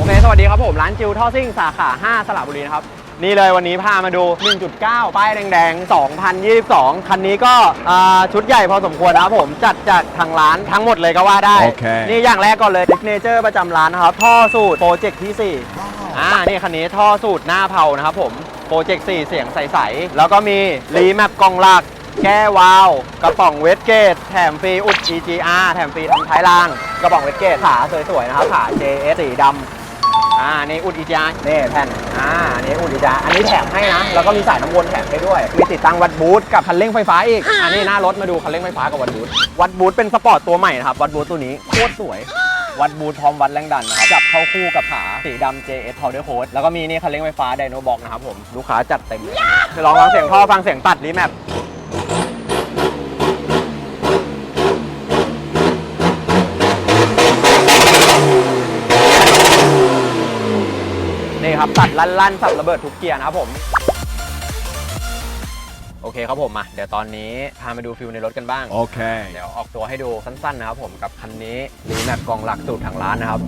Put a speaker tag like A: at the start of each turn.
A: โอเคสวัสดีครับผมร้านจิวท่อซิ่งสาขา 5 สระบุรีนะครับ นี่เลยวันนี้พามาดู 1.9 ป้ายแดงๆ 2022 คันนี้ก็อ่าชุดใหญ่พอสมควรนะครับผมจัดจากทางร้านทั้งหมดเลยก็ว่าได้
B: โอเค
A: นี่อย่างแรกก่อนเลย s ิ g เนเจอร์ประจำร้านนะครับ ท่อสูตรโปรเจกต์ที่ 4 อ่า นี่คันนี้ท่อสูตรหน้าเผานะครับผม โปรเจกต์ 4 เสียงใส ๆ แล้วก็มีรีแมปกล่องหลัก แก้วาล์วกระป๋องเวสเกต แถมฟรีอุด EGR แถมฟรีทำท้ายราง กระป๋องเวสเกต ขาสวย ๆ นะครับ ขา JS สีดำ อ่านี่อุด EGR นี่แผ่นอ่านี่อุด EGR อันนี้แถมให้นะ แล้วก็มีสายน้ำวนแถมให้ด้วย มีติดตั้งวัดบูทกับคันเร่งไฟฟ้าอีก อันนี้หน้ารถมาดูคันเร่งไฟฟ้ากับวัดบูทวัดบูทเป็นสปอร์ตตัวใหม่นะครับ วัดบูทตัวนี้โคตรสวย วัดบูทพร้อมวัดแรงดันนะครับ จับเข้าคู่กับขาสีดำ JS Powder Coat แล้วก็มีนี่คันเร่งไฟฟ้าไดโนบ็อกนะครับผม ลูกค้าจัดเต็มเดี๋ยวลองฟังเสียงท่อฟังเสียงตัดรีแมป นี่ครับตัดลั่นๆสัตว์ระเบิดทุกเกียร์นะครับผม โอเคครับผมมาเดี๋ยวตอนนี้พาไปดูฟิลในรถกันบ้าง
B: โอเค
A: เดี๋ยวออกตัวให้ดูสั้นๆนะครับผมกับคันนี้รีแมปกองหลักสูตรทางร้านนะครับ